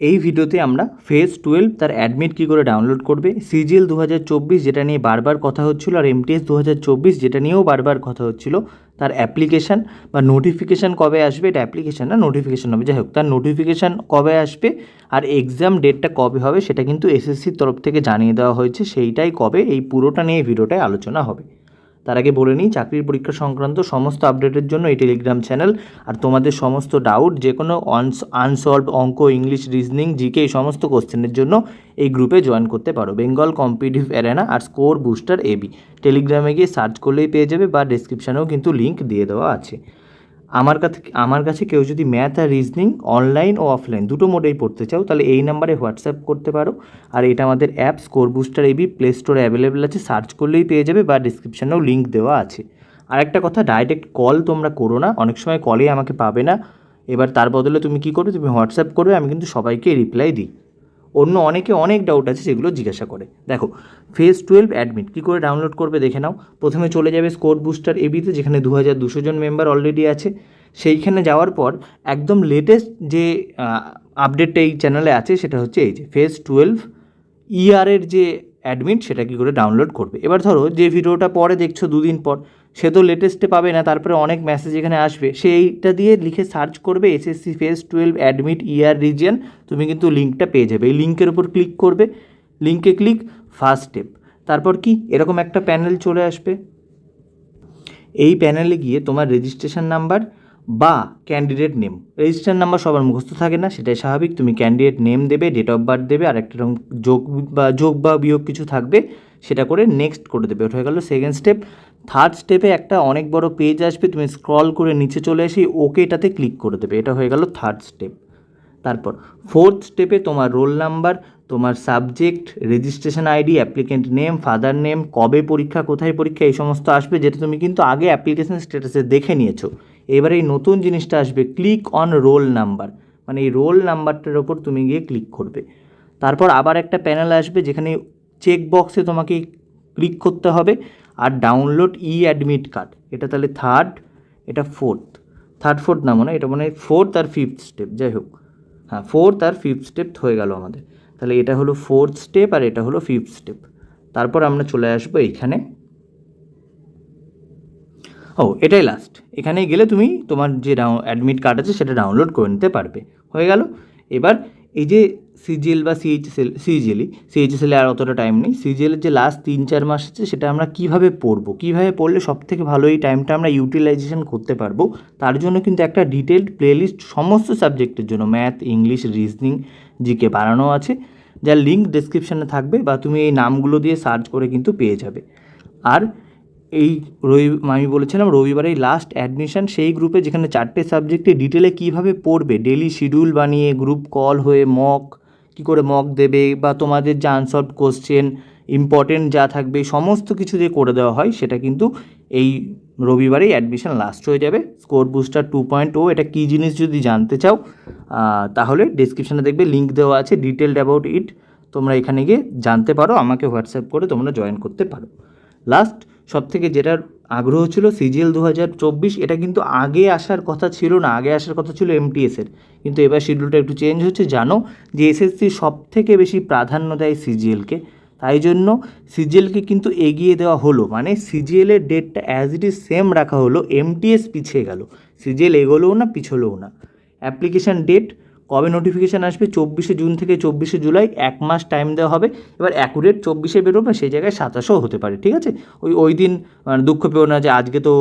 এই ভিডিওতে আমরা ফেজ টুয়েলভ তার অ্যাডমিট কী করে ডাউনলোড করবে, সিজিএল দু হাজার চব্বিশ যেটা নিয়ে বারবার কথা হচ্ছিল আর এমটিএস দু হাজার চব্বিশ যেটা নিয়েও বারবার কথা হচ্ছিল, তার অ্যাপ্লিকেশান বা নোটিফিকেশান কবে আসবে, এটা অ্যাপ্লিকেশান না নোটিফিকেশান হবে। যাই হোক তার নোটিফিকেশান কবে আসবে আর এক্সাম ডেটটা কবে হবে, সেটা কিন্তু এসএসসির তরফ থেকে জানিয়ে দেওয়া হয়েছে, সেইটাই কবে, এই পুরোটা নিয়ে ভিডিওটায় আলোচনা হবে। তার আগে বলে নিই, চাকরির পরীক্ষা সংক্রান্ত সমস্ত আপডেটের জন্য এই টেলিগ্রাম চ্যানেল আর তোমাদের সমস্ত ডাউট যে কোনো আনসলভ অঙ্ক ইংলিশ রিজনিং জিকে এই সমস্ত কোশ্চেনের জন্য এই গ্রুপে জয়েন করতে পারো। বেঙ্গল কম্পিটিভ অ্যারেনা আর স্কোর বুস্টার এবি টেলিগ্রামে গিয়ে সার্চ করলেই পেয়ে যাবে বা ডিসক্রিপশানেও কিন্তু লিঙ্ক দিয়ে দেওয়া আছে। আমার কাছে আমার কাছে কেউ যদি ম্যাথ আর রিজনিং অনলাইন ও অফলাইন দুটো মোডেই পড়তে চাও, তাহলে এই নাম্বারে হোয়াটসঅ্যাপ করতে পারো। আর এটা আমাদের app score booster AB play স্টোরে অ্যাভেলেবেল আছে। সার্চ করলেই পেয়ে যাবে বা ডিসক্রিপশানেও লিঙ্ক দেওয়া আছে। আর একটা কথা ডাইরেক্ট কল তোমরা করো না। অনেক সময় কলে আমাকে পাবে না। এবার তার বদলে তুমি কী করবে? তুমি হোয়াটসঅ্যাপ করবে, আমি কিন্তু সবাইকে রিপ্লাই দিই। অন্য অনেকে অনেক ডাউট আছে সেগুলো জিজ্ঞাসা করে। দেখো ফেজ টুয়েলভ অ্যাডমিট কী করে ডাউনলোড করবে দেখে নাও। প্রথমে চলে যাবে স্কোর বুস্টার এবিতে যেখানে দু হাজার দুশো জন মেম্বার অলরেডি আছে। সেইখানে যাওয়ার পর একদম লেটেস্ট যে আপডেটটা এই চ্যানেলে আছে, সেটা হচ্ছে এই যে ফেজ টুয়েলভ ইআরের যে অ্যাডমিট সেটা কী করে ডাউনলোড করবে। এবার ধরো যে ভিডিওটা পরে দেখছ দুদিন পর সে তো লেটেস্টে পাবে না, তারপরে অনেক মেসেজ এখানে আসবে। সেইটা দিয়ে লিখে সার্চ করবে SSC phase twelve admit year region তুমি কিন্তু লিঙ্কটা পেয়ে যাবে। এই লিঙ্কের উপর ক্লিক করবে লিঙ্কে ক্লিক ফার্স্ট স্টেপ তারপর কি? এরকম একটা প্যানেল চলে আসবে। এই প্যানেলে গিয়ে তোমার রেজিস্ট্রেশন নাম্বার বা ক্যান্ডিডেট নেম রেজিস্ট্রেশন নাম্বার সবার মুখস্থ থাকে না, সেটাই স্বাভাবিক। তুমি ক্যান্ডিডেট নেম দেবে ডেট অফ বার্থ দেবে আর একটা রকম যোগ বা যোগ বা বিয়োগ কিছু থাকবে, সেটা করে নেক্সট করে দেবে। ওটা হয়ে গেল সেকেন্ড স্টেপ থার্ড স্টেপে একটা অনেক বড় পেজ আসবে, তুমি স্ক্রল করে নিচে চলে এসে ওকেটাতে ক্লিক করে দেবে। এটা হয়ে গেল থার্ড স্টেপ তারপর ফোর্থ স্টেপে তোমার রোল নাম্বার তোমার subject registration ID applicant name father name কবে পরীক্ষা, কোথায় পরীক্ষা, এই সমস্ত আসবে, যেটা তুমি কিন্তু আগে অ্যাপ্লিকেশন স্ট্যাটাসে দেখে নিয়েছো। এবারে এই নতুন জিনিসটা আসবে ক্লিক অন রোল নাম্বার মানে এই রোল নাম্বারটার ওপর তুমি গিয়ে ক্লিক করবে। তারপর আবার একটা প্যানেল আসবে, যেখানে চেক বক্সে তোমাকে ক্লিক করতে হবে। আর ডাউনলোড ই অ্যাডমিট কার্ড এটা তাহলে থার্ড এটা ফোর্থ থার্ড ফোর্থ না মনে এটা মানে ফোর্থ আর ফিফথ স্টেপ যাই হোক। হ্যাঁ ফোর্থ আর ফিফথ স্টেপ হয়ে গেল আমাদের। তাহলে এটা হলো ফোর্থ স্টেপ আর এটা হলো ফিফথ স্টেপ তারপর আমরা চলে আসব এইখানে। ও, এটাই লাস্ট এখানে গেলে তুমি তোমার যে অ্যাডমিট কার্ড আছে সেটা ডাউনলোড করে নিতে পারবে। হয়ে গেল। এবার এই যে সিজিএল বা সিএইচএসএল সিজিএলই সিএইচএসএলে আর অতটা টাইম নেই। সিজিএলের যে লাস্ট তিন চার মাস আছে, সেটা আমরা কীভাবে পড়ব? কীভাবে পড়লে সব থেকে ভালো এই টাইমটা আমরা ইউটিলাইজেশন করতে পারব? তার জন্য কিন্তু একটা ডিটেলড প্লেলিস্ট সমস্ত সাবজেক্টের জন্য ম্যাথ ইংলিশ রিজনিং জিকে বানানো আছে যার লিঙ্ক ডেসক্রিপশানে থাকবে বা তুমি এই নামগুলো দিয়ে সার্চ করে কিন্তু পেয়ে যাবে। আর এই রবি, আমি বলেছিলাম রবিবারে লাস্ট অ্যাডমিশন সেই গ্রুপে যেখানে চারটে সাবজেক্টে ডিটেলে কীভাবে পড়বে? ডেলি শিডিউল বানিয়ে গ্রুপ কল হয়ে মক কী করে মক দেবে বা তোমাদের যে আনসলভ কোশ্চেন ইম্পর্টেন্ট যা থাকবে, সমস্ত কিছু যে করে দেওয়া হয়, সেটা কিন্তু এই রবিবারেই অ্যাডমিশন লাস্ট হয়ে যাবে। Score booster two point O এটা কী জিনিস যদি জানতে চাও তাহলে ডিসক্রিপশানে দেখবে লিঙ্ক দেওয়া আছে ডিটেলড অ্যাবাউট ইট তোমরা এখানে গিয়ে জানতে পারো, আমাকে হোয়াটসঅ্যাপ করে তোমরা জয়েন করতে পারো। লাস্ট সব থেকে যেটার আগ্রহ ছিল সিজিএল দু হাজার চব্বিশ, এটা কিন্তু আগে আসার কথা ছিল না, আগে আসার কথা ছিল এমটিএসের কিন্তু এবার শিডিউলটা একটু চেঞ্জ হচ্ছে, জানো যে এসএসসি সব থেকে বেশি প্রাধান্য দেয় সিজিএলকে তাই জন্য সিজিএলকে কিন্তু এগিয়ে দেওয়া হলো মানে সিজিএলের ডেটটা অ্যাজ ইট ইজ সেম রাখা হলো এমটিএস পিছিয়ে গেল। সিজিএল এগোলেও না, পিছলেও না। অ্যাপ্লিকেশান ডেট কবে নোটিফিকেশান আসবে? চব্বিশে জুন থেকে চব্বিশে জুলাই, এক মাস টাইম দেওয়া হবে। এবার অ্যাকুরেট চব্বিশে বেরোবে, সেই জায়গায় সাতাশও হতে পারে, ঠিক আছে? ওই ওই দিন মানে দুঃখ পেও না যে আজকে তো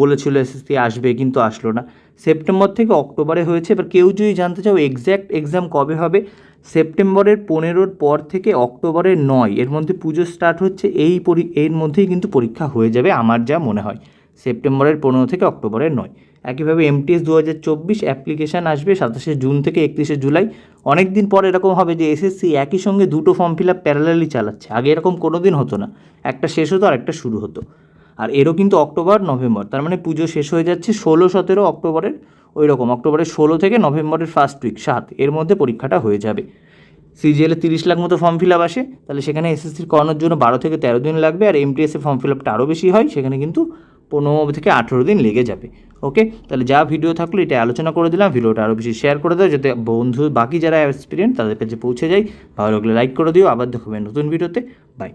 বলেছিল এসএসসি আসবে, কিন্তু আসলো না। সেপ্টেম্বর থেকে অক্টোবরে হয়েছে, এবার কেউ যদি জানতে চাও এক্স্যাক্ট এক্সাম কবে হবে? সেপ্টেম্বরের পনেরোর পর থেকে অক্টোবরের নয়, এর মধ্যে পুজো স্টার্ট হচ্ছে, এই পরি, এর মধ্যেই কিন্তু পরীক্ষা হয়ে যাবে, আমার যা মনে হয়। সেপ্টেম্বরের পনেরো থেকে অক্টোবরের নয়। একইভাবে এমটিএস দু হাজার চব্বিশ অ্যাপ্লিকেশান আসবে সাতাশে জুন থেকে একত্রিশে জুলাই। অনেক দিন পর এরকম হবে যে এসএসসি একই সঙ্গে দুটো ফর্ম ফিল আপ প্যারালালি চালাচ্ছে। আগে এরকম কোনো দিন হতো না। একটা শেষ হতো আর একটা শুরু হতো। আর এরও কিন্তু অক্টোবর, নভেম্বর। তার মানে পুজো শেষ হয়ে যাচ্ছে ষোলো, সতেরো অক্টোবরের ওই রকম অক্টোবরের ষোলো থেকে নভেম্বরের ফার্স্ট উইক সাত। এর মধ্যে পরীক্ষাটা হয়ে যাবে। সিজিএলে তিরিশ লাখ মতো ফর্ম ফিল আপ আসে। তাহলে সেখানে এসএসসির করানোর জন্য বারো থেকে তেরো দিন লাগবে। আর এমটিএসে ফর্ম ফিল আপটা আরও বেশি হয়। সেখানে কিন্তু পনেরো থেকে আঠেরো দিন লেগে যাবে ওকে তাহলে যা ভিডিও থাকল এটা আলোচনা করে দিলাম, ভিডিওটা আরও বেশি শেয়ার করে দাও, যাতে বন্ধু, বাকি যারা এক্সপিরিয়েন্স তাদের কাছে পৌঁছে যায়। ভালো লাগলে লাইক করে দিও, আবার দেখবেন নতুন ভিডিওতে বাই